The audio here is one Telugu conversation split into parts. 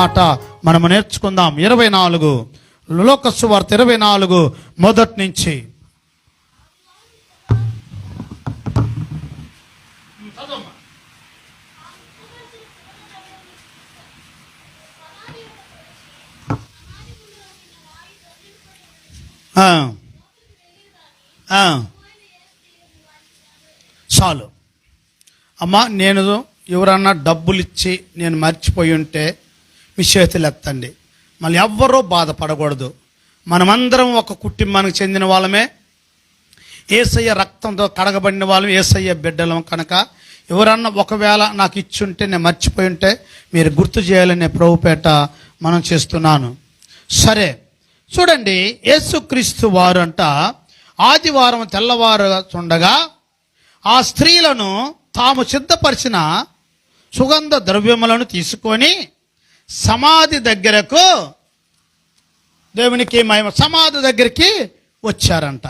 మాట మనము నేర్చుకుందాం. ఇరవై నాలుగు. లోకస్సు వార్త ఇరవై నాలుగు మొదటి నుంచి. చాలు. అమ్మా నేను ఎవరన్నా డబ్బులు ఇచ్చి నేను మర్చిపోయి ఉంటే మీ చేతులు ఎత్తండి మళ్ళీ ఎవ్వరూ బాధపడకూడదు. మనమందరం ఒక కుటుంబానికి చెందిన వాళ్ళమే. ఏసయ్య రక్తంతో కడగబడిన వాళ్ళం ఏసయ్య బిడ్డలం కనుక. ఎవరన్నా ఒకవేళ నాకు ఇచ్చుంటే నేను మర్చిపోయి ఉంటే మీరు గుర్తు చేయాలనే ప్రభుపేట మనం చేస్తున్నాను. సరే చూడండి యేసుక్రీస్తు వారు అంట ఆదివారం తెల్లవారు చుండగా ఆ స్త్రీలను తాము సిద్ధపరిచిన సుగంధ ద్రవ్యములను తీసుకొని సమాధి దగ్గరకు దేవునికి మహిమ సమాధి దగ్గరికి వచ్చారంట.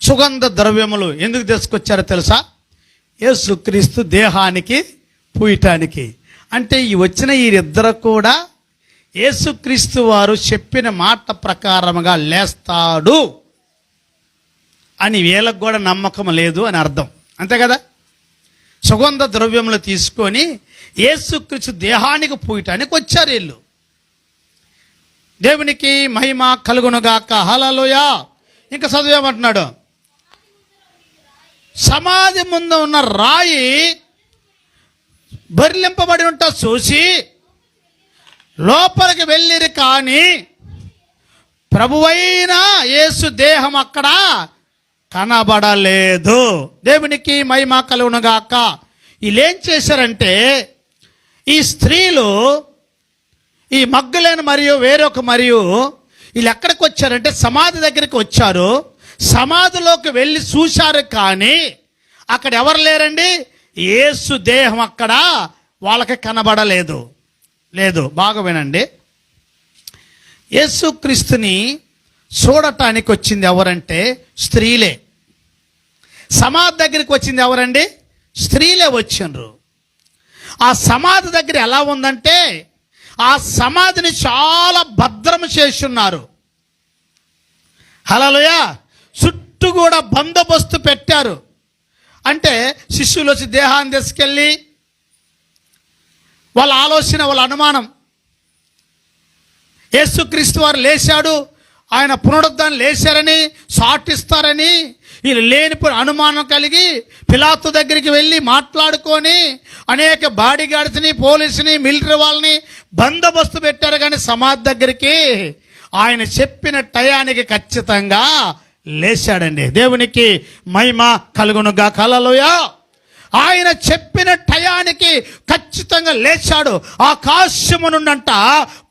సుగంధ ద్రవ్యములు ఎందుకు తీసుకొచ్చారో తెలుసా? యేసుక్రీస్తు దేహానికి పూయటానికి అంటే ఈ వచ్చిన వీరిద్దరు కూడా యేసుక్రీస్తు వారు చెప్పిన మాట ప్రకారముగా లేస్తాడు అని వీళ్ళకు కూడా నమ్మకం లేదు అని అర్థం. అంతే కదా? సుగంధ ద్రవ్యములు తీసుకొని యేసుక్రీస్తు దేహానికి పూయటానికి వచ్చారు వీళ్ళు. దేవునికి మహిమ కలుగునుగాక. హలలోయా ఇంకా చదివేమంటున్నాడు? సమాధి ముందు ఉన్న రాయి బరిలింపబడి ఉంటా చూసి లోపలికి వెళ్ళిరి కానీ ప్రభువైన యేసు దేహం అక్కడ కనబడలేదు. దేవునికి మహిమ కలుగునుగాక. ఏం చేశారంటే ఈ స్త్రీలు ఈ మగ్గులేని మరియు వేరొక మరియు వీళ్ళు ఎక్కడికి వచ్చారంటే సమాధి దగ్గరికి వచ్చారు. సమాధిలోకి వెళ్ళి చూశారు కానీ అక్కడ ఎవరు లేరండి? ఏసు దేహం అక్కడ వాళ్ళకి కనబడలేదు. లేదు బాగా వినండి. యేసుక్రీస్తుని చూడటానికి వచ్చింది ఎవరంటే స్త్రీలే. సమాధి దగ్గరికి వచ్చింది ఎవరండి? స్త్రీలే వచ్చిండ్రు. ఆ సమాధి దగ్గర ఎలా ఉందంటే ఆ సమాధిని చాలా భద్రం చేస్తున్నారు. హలలుయ చుట్టూ కూడా బందోబస్తు పెట్టారు. అంటే శిష్యులు వచ్చి దేహాన్ని తీసుకెళ్ళి వాళ్ళ ఆలోచన వాళ్ళ అనుమానం. యేసుక్రీస్తు వారు లేచాడు. ఆయన పునరుద్ధాన్ని లేచారని సాటిస్తారని వీళ్ళు లేనిపోయిన అనుమానం కలిగి పిలాత్తు దగ్గరికి వెళ్ళి మాట్లాడుకొని అనేక బాడీ గార్డ్స్ని పోలీసుని మిలిటరీ వాళ్ళని బందోబస్తు పెట్టారు. కానీ సమాధి దగ్గరికి ఆయన చెప్పిన టయానికి ఖచ్చితంగా లేచాడండి. దేవునికి మహిమ కలుగునుగా కలలోయా ఆయన చెప్పిన టయానికి ఖచ్చితంగా లేచాడు. ఆకాశము నుండంట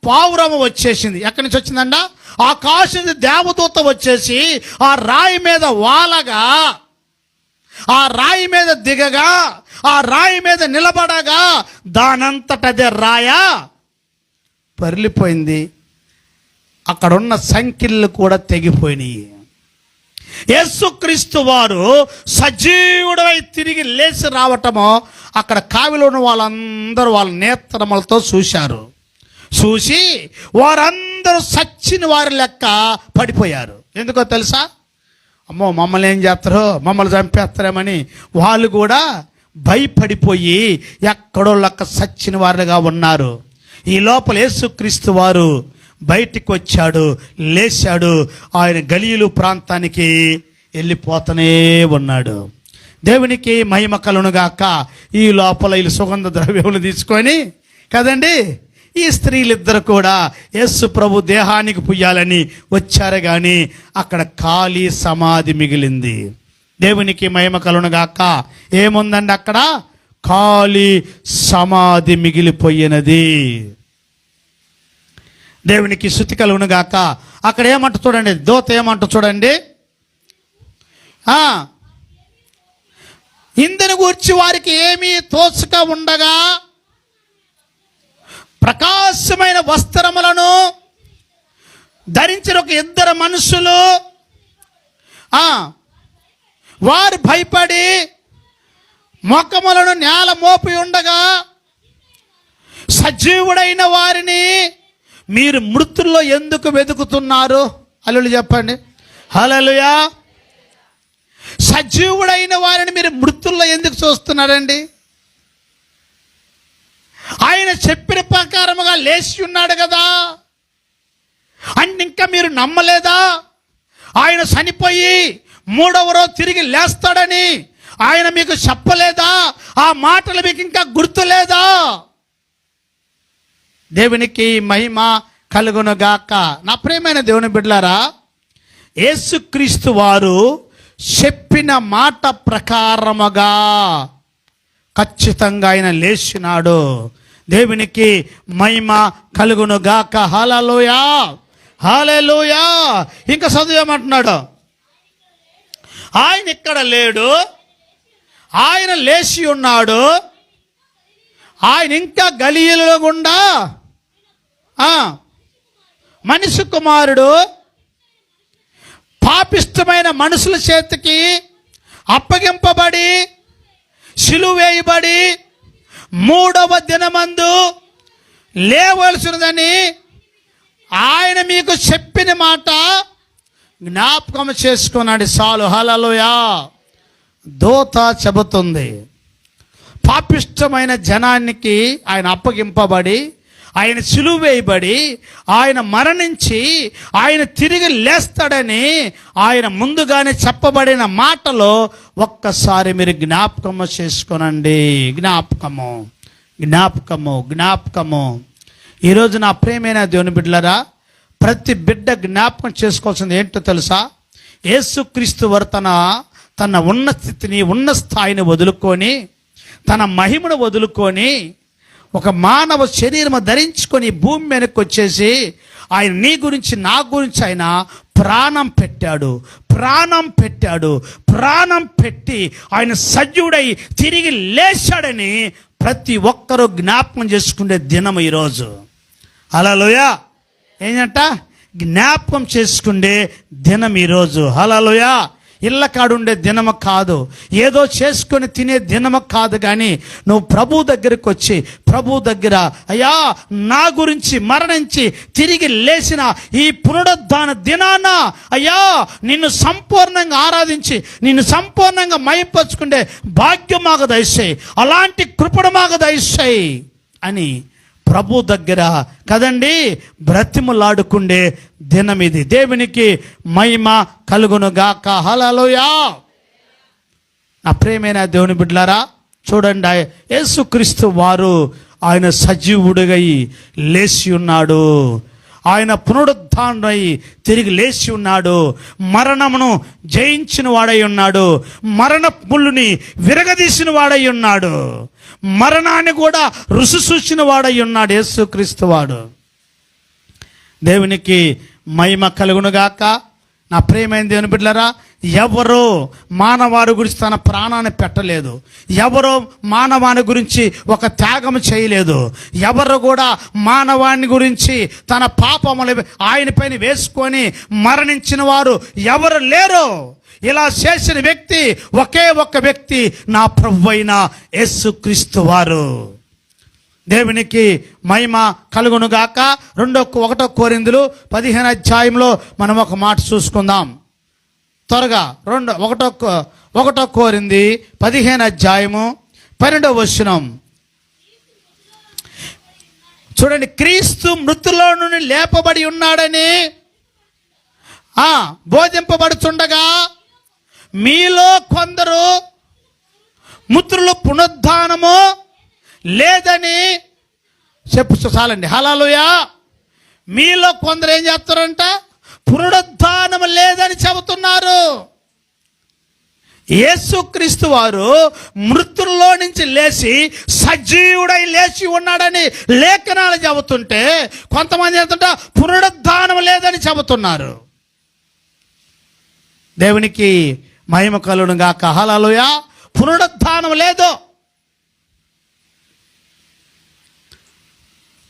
పావురము వచ్చేసింది. ఎక్కడి నుంచి వచ్చిందంట? ఆకాశం దేవదూత వచ్చేసి ఆ రాయి మీద వాలగా ఆ రాయి మీద దిగగా ఆ రాయి మీద నిలబడగా దానంతటదే రాయ పరిలిపోయింది. అక్కడున్న సంఖ్యలు కూడా తెగిపోయినాయి. యేసుక్రీస్తు వారు సజీవుడై తిరిగి లేచి రావటము అక్కడ కావిలో ఉన్న వాళ్ళందరూ వాళ్ళ నేత్రములతో చూశారు. చూసి వారందరూ సచ్చిన వారి లెక్క పడిపోయారు. ఎందుకో తెలుసా? అమ్మో మమ్మల్ని ఏం చేస్తారో? మమ్మల్ని చంపేస్తారేమని వాళ్ళు కూడా భయపడిపోయి ఎక్కడో లెక్క సచ్చిన వారుగా ఉన్నారు. ఈ లోపల యేసుక్రీస్తు వారు బయటికి వచ్చాడు లేచాడు. ఆయన గలీలు ప్రాంతానికి వెళ్ళిపోతూనే ఉన్నాడు. దేవునికి మహిమ కలునుగాక ఈ లోపల వీళ్ళు సుగంధ ద్రవ్యములు తీసుకొని కదండి? ఈ స్త్రీలిద్దరు కూడా యేసు ప్రభు దేహానికి పుయ్యాలని వచ్చారు కానీ అక్కడ ఖాళీ సమాధి మిగిలింది. దేవునికి మహిమ కలునగాక ఏముందండి అక్కడ? ఖాళీ సమాధి మిగిలిపోయినది. దేవునికి శృతి కలుగునుగాక అక్కడ ఏమంట చూడండి? దోత ఏమంట చూడండి? ఆ, ఇందుని గూర్చి వారికి ఏమీ తోచక ఉండగా ప్రకాశమైన వస్త్రములను ధరించిన ఒక ఇద్దరు మనుషులు. వారు భయపడి మొక్కములను నేల మోపి ఉండగా సజీవుడైన వారిని మీరు మృతుల్లో ఎందుకు వెతుకుతున్నారు? అల్లులు చెప్పండి. హలలుయా సజీవుడైన వారిని మీరు మృతుల్లో ఎందుకు చూస్తున్నారండి? ఆయన చెప్పిన ప్రకారముగా లేచి ఉన్నాడు కదా. అండ్ ఇంకా మీరు నమ్మలేదా? ఆయన చనిపోయి మూడవ రోజు తిరిగి లేస్తాడని ఆయన మీకు చెప్పలేదా? ఆ మాటలు మీకు ఇంకా గుర్తులేదా? దేవునికి మహిమ కలుగునుగాక. నా ప్రేమైన దేవుని బిడ్డలారా యేసుక్రీస్తు వారు చెప్పిన మాట ప్రకారముగా ఖచ్చితంగా ఆయన లేచినాడు. దేవునికి మహిమ కలుగును గాక. హాలలోయా హాలలోయా ఇంకా చదివేమంటున్నాడు? ఆయన ఇక్కడ లేడు. ఆయన లేచి ఉన్నాడు. ఆయన ఇంకా గలీయలో గుండా మనిషి కుమారుడు పాపిష్టమైన మనుషుల చేతికి అప్పగింపబడి సిలువేయబడి మూడవ దినమందు లేవలసినదని ఆయన మీకు చెప్పిన మాట జ్ఞాపకం చేసుకున్నాడు సాలు. హలలోయా దోత చెబుతుంది. పాపిష్టమైన జనానికి ఆయన అప్పగింపబడి ఆయన సిలువేయబడి ఆయన మరణించి ఆయన తిరిగి లేస్తాడని ఆయన ముందుగానే చెప్పబడిన మాటలో ఒక్కసారి మీరు జ్ఞాపకము చేసుకోనండి. జ్ఞాపకము. జ్ఞాపకము జ్ఞాపకము. ఈరోజు నా ప్రేమైన దేవుని బిడ్డలరా ప్రతి బిడ్డ జ్ఞాపకం చేసుకోవాల్సింది ఏంటో తెలుసా? యేసుక్రీస్తు వర్తన తన ఉన్న స్థితిని ఉన్న స్థాయిని వదులుకొని తన మహిమను వదులుకొని ఒక మానవ శరీరము ధరించుకొని భూమి మీదకి వచ్చేసి ఆయన నీ గురించి నా గురించి ఆయన ప్రాణం పెట్టాడు. ప్రాణం పెట్టాడు. ప్రాణం పెట్టి ఆయన సజ్జుడై తిరిగి లేచాడని ప్రతి ఒక్కరూ జ్ఞాపకం చేసుకునే దినం ఈరోజు. హలోయ ఏంటంట? జ్ఞాపకం చేసుకుండే దినం ఈరోజు. హలోయ ఇళ్ళ కాడుండే దినము కాదు. ఏదో చేసుకొని తినే దినము కాదు కానీ నువ్వు ప్రభు దగ్గరికి వచ్చి ప్రభు దగ్గర అయ్యా నా గురించి మరణించి తిరిగి లేచిన ఈ పునరుద్ధాన దినాన అయ్యా నిన్ను సంపూర్ణంగా ఆరాధించి నిన్ను సంపూర్ణంగా మైపరుచుకుండే భాగ్యం మాకు దయచేయి అలాంటి కృపణ మాకు దయచేయి అని ప్రభు దగ్గర. కదండి? బ్రతిములాడుకుండే దినం ఇది దేవునికి మహిమ కలుగునుగాక. హలలోయా నా ప్రేమైన దేవుని బిడ్డలారా చూడండి యేసుక్రీస్తు వారు ఆయన సజీవుడిగై లేచి ఉన్నాడు. ఆయన పునరుద్ధానై తిరిగి లేచి ఉన్నాడు. మరణమును జయించిన వాడై ఉన్నాడు. మరణ ముళ్ళుని విరగదీసిన వాడై ఉన్నాడు. మరణాన్ని కూడా రుసి చూసిన వాడై ఉన్నాడు యేసుక్రీస్తు వాడు. దేవునికి మహిమ కలుగునుగాక. నా ప్రేమైన దేవుని బిడ్డలరా ఎవరో మానవాడి గురించి తన ప్రాణాన్ని పెట్టలేదు. ఎవరో మానవాని గురించి ఒక త్యాగం చేయలేదు. ఎవరు కూడా మానవాన్ని గురించి తన పాపములు ఆయన పైన వేసుకొని మరణించిన వారు ఎవరు లేరు ఇలా చేసిన వ్యక్తి ఒకే ఒక్క వ్యక్తి నా ప్రభు అయిన యేసుక్రీస్తు వారు. దేవునికి మహిమ కలుగునుగాక. రెండో ఒకటో కోరిందులు పదిహేను అధ్యాయంలో మనం ఒక మాట చూసుకుందాం. త్వరగా రెండు ఒకటో ఒకటో కోరింది పదిహేను అధ్యాయము పన్నెండవ వచనం. చూడండి క్రీస్తు మృతుల్లో నుండి లేపబడి ఉన్నాడని బోధింపబడుచుండగా మీలో కొందరు ముత్రులు పునరుద్ధానము లేదని చెప్పు చాలండి. హలాలుయా మీలో కొందరు ఏం చేస్తారంట? పునరుద్ధానం లేదని చెబుతున్నారు. యేసుక్రీస్తు వారు మృతుల్లో నుంచి లేచి సజీవుడై లేచి ఉన్నాడని లేఖనాలు చెబుతుంటే కొంతమంది ఏంటంటే పునరుద్ధానం లేదని చెబుతున్నారు. దేవునికి మహిమ కలుడుగా కహలలోయ పునరుద్ధానం లేదు.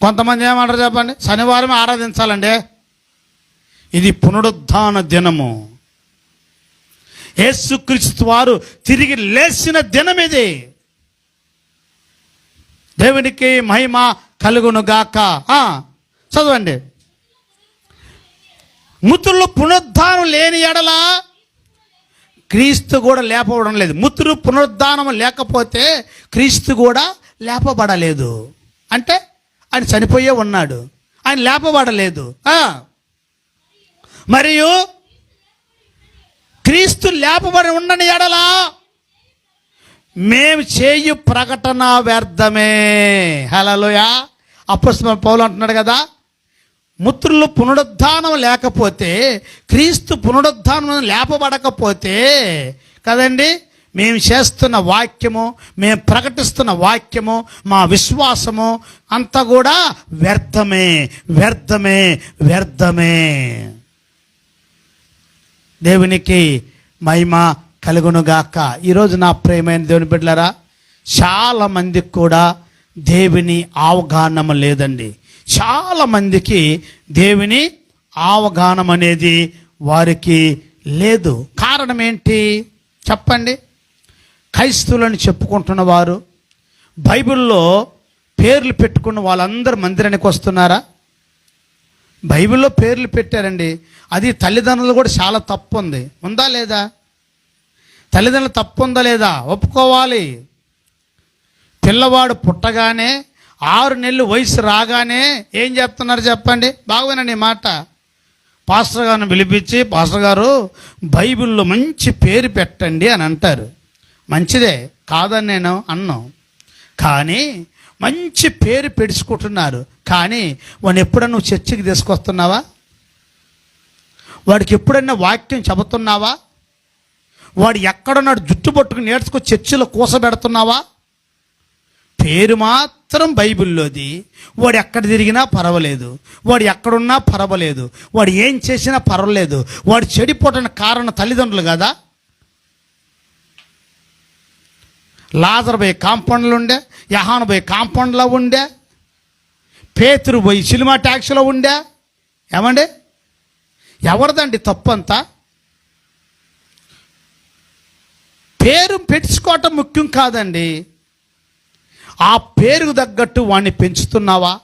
కొంతమంది ఏమంటారు చెప్పండి? శనివారం ఆరాధించాలండి. ఇది పునరుద్ధాన దినము. యేసుక్రీస్తు వారు తిరిగి లేచిన దినం ఇది. దేవునికి మహిమ కలుగును గాక. చదవండి. ముతులు పునరుద్ధానం లేని ఎడల క్రీస్తు కూడా లేపబడడం లేదు. ముతురు పునరుద్ధానం లేకపోతే క్రీస్తు కూడా లేపబడలేదు. అంటే ఆయన చనిపోయే ఉన్నాడు. ఆయన లేపబడలేదు. మరియు క్రీస్తు లేపబడి ఉండని ఎడలా మేము చేయు ప్రకటన వ్యర్థమే. హలోయా అప్పుడు పౌలు అంటున్నాడు కదా ముత్రులు పునరుద్ధానం లేకపోతే క్రీస్తు పునరుద్ధానం లేపబడకపోతే కదండి మేము చేస్తున్న వాక్యము మేము ప్రకటిస్తున్న వాక్యము మా విశ్వాసము అంతా కూడా వ్యర్థమే వ్యర్థమే వ్యర్థమే. దేవునికి మహిమ కలుగునుగాక. ఈరోజు నా ప్రేమైన దేవుని బిడ్డలారా చాలామందికి కూడా దేవుని అవగాహన లేదండి. చాలా మందికి దేవుని అవగాహనం అనేది వారికి లేదు. కారణం ఏంటి చెప్పండి. క్రైస్తవులని చెప్పుకుంటున్న వారు బైబిల్లో పేర్లు పెట్టుకున్న వాళ్ళందరూ మందిరానికి వస్తున్నారా? బైబిల్లో పేర్లు పెట్టారండి. అది తల్లిదండ్రులు కూడా చాలా తప్పు ఉంది. ఉందా లేదా? తల్లిదండ్రులు తప్పు ఉందా లేదా? ఒప్పుకోవాలి. పిల్లవాడు పుట్టగానే ఆరు నెలలు వయసు రాగానే ఏం చెప్తున్నారు చెప్పండి? బాగునండి మాట. పాస్టర్ గారిని పిలిపించి పాస్టర్ గారు బైబిల్లో మంచి పేరు పెట్టండి అని అంటారు. మంచిదే కాదని నేను అన్నాం. కానీ మంచి పేరు పెడుచుకుంటున్నారు. కానీ వాడిని ఎప్పుడన్నా నువ్వు చర్చికి తీసుకొస్తున్నావా? వాడికి ఎప్పుడైనా వాక్యం చెబుతున్నావా? వాడు ఎక్కడున్నాడు జుట్టు పట్టుకుని నేర్చుకుని చర్చిలో కూసబెడుతున్నావా? పేరు మాత్రం బైబిల్లోది. వాడు ఎక్కడ తిరిగినా పర్వాలేదు. వాడు ఎక్కడున్నా పర్వాలేదు. వాడు ఏం చేసినా పర్వాలేదు. వాడు చెడిపోవడానికి కారణం తల్లిదండ్రులు కదా? లాజర్ పోయి కాంపౌండ్లో ఉండే యహాన్ పోయి కాంపౌండ్లో ఉండే పేతురు పోయి సినిమా ట్యాక్సీలో ఉండే ఏమండి? ఎవరిదండి తప్పంతా? పేరు పెట్టుకోవటం ముఖ్యం కాదండి. ఆ పేరుకు తగ్గట్టు వాడిని పెంచుతున్నావా?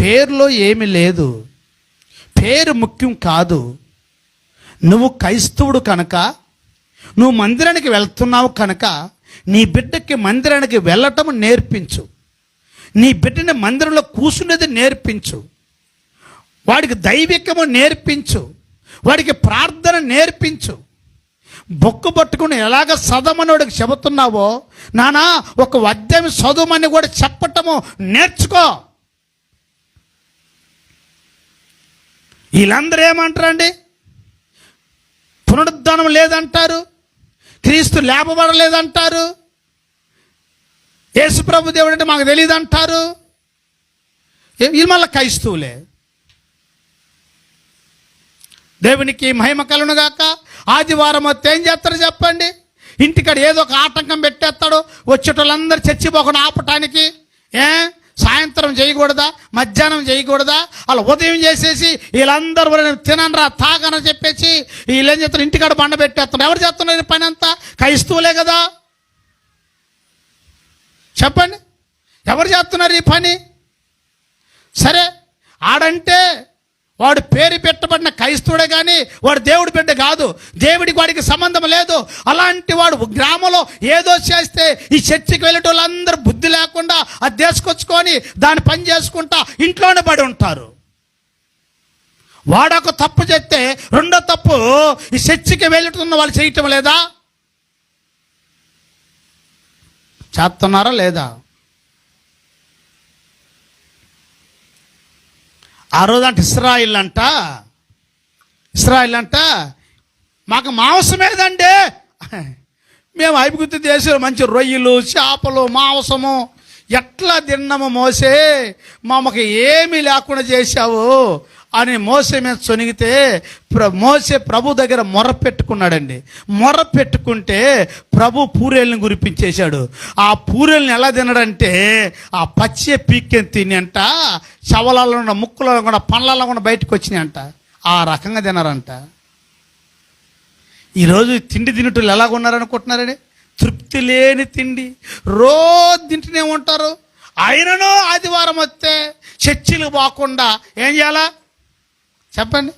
పేరులో ఏమీ లేదు. పేరు ముఖ్యం కాదు. నువ్వు క్రైస్తవుడు కనుక నువ్వు మందిరానికి వెళ్తున్నావు కనుక నీ బిడ్డకి మందిరానికి వెళ్ళటం నేర్పించు. నీ బిడ్డని మందిరంలో కూర్చునేది నేర్పించు. వాడికి దైవికము నేర్పించు. వాడికి ప్రార్థన నేర్పించు. బొక్కు పట్టుకుని ఎలాగ చదవమనోడికి చెబుతున్నావో నానా ఒక వద్యం చదువుమని కూడా చెప్పటము నేర్చుకో. వీళ్ళందరూ ఏమంటారండి? పునరుద్ధానం లేదంటారు. క్రీస్తు లేపబడలేదంటారు. యేసుప్రభు దేవుడు అంటే మాకు తెలియదు అంటారు వీళ్ళు మళ్ళీ క్రైస్తవులే. దేవునికి మహిమ కలునుగాక ఆదివారం వస్తే ఏం చేస్తారు చెప్పండి? ఇంటికాడ ఏదో ఒక ఆటంకం పెట్టేస్తాడు. వచ్చేటోళ్ళందరూ చచ్చిపోకుండా ఆపటానికి ఏ? సాయంత్రం చేయకూడదా? మధ్యాహ్నం చేయకూడదా? అలా ఉదయం చేసేసి వీళ్ళందరూ "ఒరేయ్, తిననరా తాగనని చెప్పేసి వీళ్ళేం చేస్తారు? ఇంటికాడ బండ పెట్టేస్తున్నారు ఎవరు చేస్తున్నారు ఈ పని అంతా క్రైస్తవులే కదా. చెప్పండి. ఎవరు చేస్తున్నారు ఈ పని? సరే ఆడంటే వాడు పేరు పెట్టబడిన క్రైస్తవుడే కానీ వాడు దేవుడి బిడ్డ కాదు. దేవుడికి వాడికి సంబంధం లేదు. అలాంటి వాడు గ్రామంలో ఏదో చేస్తే ఈ చర్చికి వెళ్ళేటోళ్ళందరూ బుద్ధి లేకుండా అది తీసుకొచ్చుకొని దాన్ని పని చేసుకుంటా ఇంట్లోనే పడి ఉంటారు. వాడొక తప్పు చేస్తే రెండో తప్పు ఈ చర్చికి వెళ్ళుతున్న వాళ్ళు చేయటం లేదా? చేస్తున్నారా లేదా? ఆ రోజు అంటే ఇస్రాయిల్ అంట ఇస్రాయిల్ అంట మాకు మాంసం ఏదండి? మేము ఐపుగుత్తి దేశంలో మంచి రొయ్యలు చేపలు మాంసము ఎట్లా తిన్నాము మోసే? మామకు ఏమీ లేకుండా చేశావు అని మోసే మీద చొనిగితే ప్ర మోసే ప్రభు దగ్గర మొర పెట్టుకున్నాడండి. మొర పెట్టుకుంటే ప్రభు పూరేళ్ళని గురిపించేశాడు ఆ పూరేళ్ళని ఎలా తినడంటే ఆ పచ్చి పీక్కెని తిని అంట శవలాల్లో ఉన్న ముక్కులలో కూడా పండ్లలో కూడా బయటకు వచ్చినాయంట. అంట ఆ రకంగా తినరంట. ఈరోజు తిండి తినేటోళ్ళు ఎలాగ ఉన్నారనుకుంటున్నారండి తృప్తి లేని తిండి. రోజు తింటూనే ఉంటారు. ఆయనను ఆదివారం వస్తే చర్చిలు పోకుండా ఏం చేయాలా? చెప్పండి.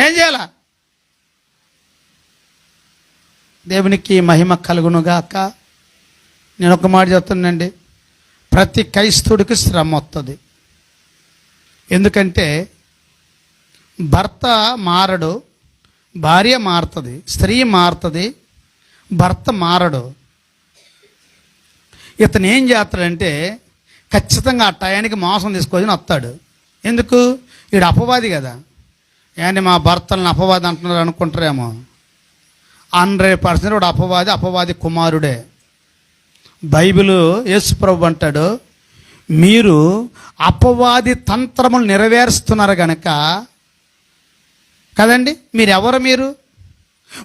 ఏం చేయాలా? దేవునికి మహిమ కలుగునుగాక. నేను ఒక మాట చెప్తున్నానండి. ప్రతి క్రైస్తుడికి శ్రమ వస్తుంది ఎందుకంటే భర్త మారడు భార్య మారుతుంది స్త్రీ మారుతుంది భర్త మారడు. ఇతను ఏం చేస్తాడంటే ఖచ్చితంగా ఆ టయానికి మోసం తీసుకొని వస్తాడు ఎందుకు? వీడు అపవాది కదా. ఏంటి మా భర్తలను అపవాది అంటున్నారు అనుకుంటారేమో. హండ్రెడ్ పర్సెంట్ వాడు అపవాది అపవాది కుమారుడే. బైబిల్ యేసుప్రభు అంటాడు మీరు అపవాది తంత్రములు నెరవేరుస్తున్నారు కనుక కదండి? మీరు ఎవరు మీరు?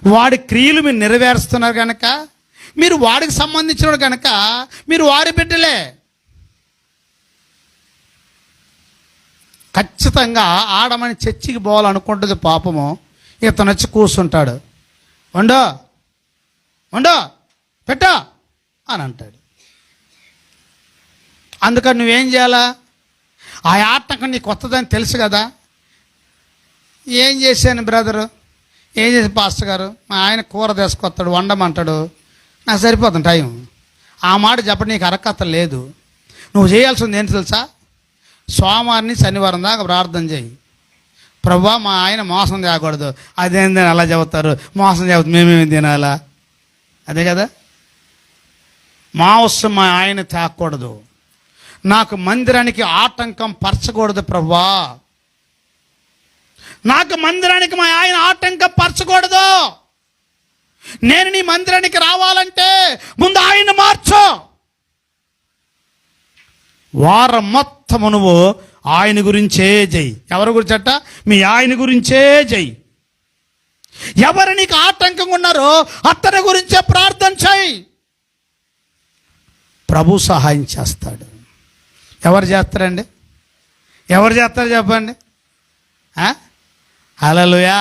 వాడి క్రియలు మీరు నెరవేరుస్తున్నారు కనుక మీరు వాడికి సంబంధించిన కనుక మీరు వారి బిడ్డలే. ఖచ్చితంగా ఆడమని చర్చికి పోవాలనుకుంటుంది పాపము ఇతను వచ్చి కూర్చుంటాడు. వండో వండో పెట్టా అని అంటాడు. అందుకని నువ్వేం చేయాలా? ఆ ఆటంకం నీకు కొత్తదని తెలుసు కదా? ఏం చేశాను బ్రదరు? ఏం చేసి పాస్టర్ గారు? మా ఆయన కూర తీసుకొస్తాడు వండమంటాడు. నాకు సరిపోతుంది టైం. ఆ మాట చెప్పడం నీకు అరకత్త లేదు. నువ్వు చేయాల్సింది ఏంటి తెలుసా? సోమవారిని శనివారం దాకా ప్రార్థన చేయి. ప్రభా మా ఆయన మోసం చేయకూడదు. అదేందని అలా చెబుతారు? మోసం చేయవద్దు మేమేమి తినాలా? అదే కదా? మాంసం మా ఆయన తాకూడదు. నాకు మందిరానికి ఆటంకం పరచకూడదు ప్రభా. నాకు మందిరానికి మా ఆయన ఆటంకం పరచకూడదు నేను నీ మందిరానికి రావాలంటే ముందు ఆయన మార్చు. వారం మొత్తము నువ్వు ఆయన గురించే జై. ఎవరి గురించట? మీ ఆయన గురించే జై. ఎవరు నీకు ఆటంకంగా ఉన్నారో అతని గురించే ప్రార్థన చేయి. ప్రభు సహాయం చేస్తాడు. ఎవరు చేస్తారండి? ఎవరు చేస్తారు చెప్పండి? హలలుయా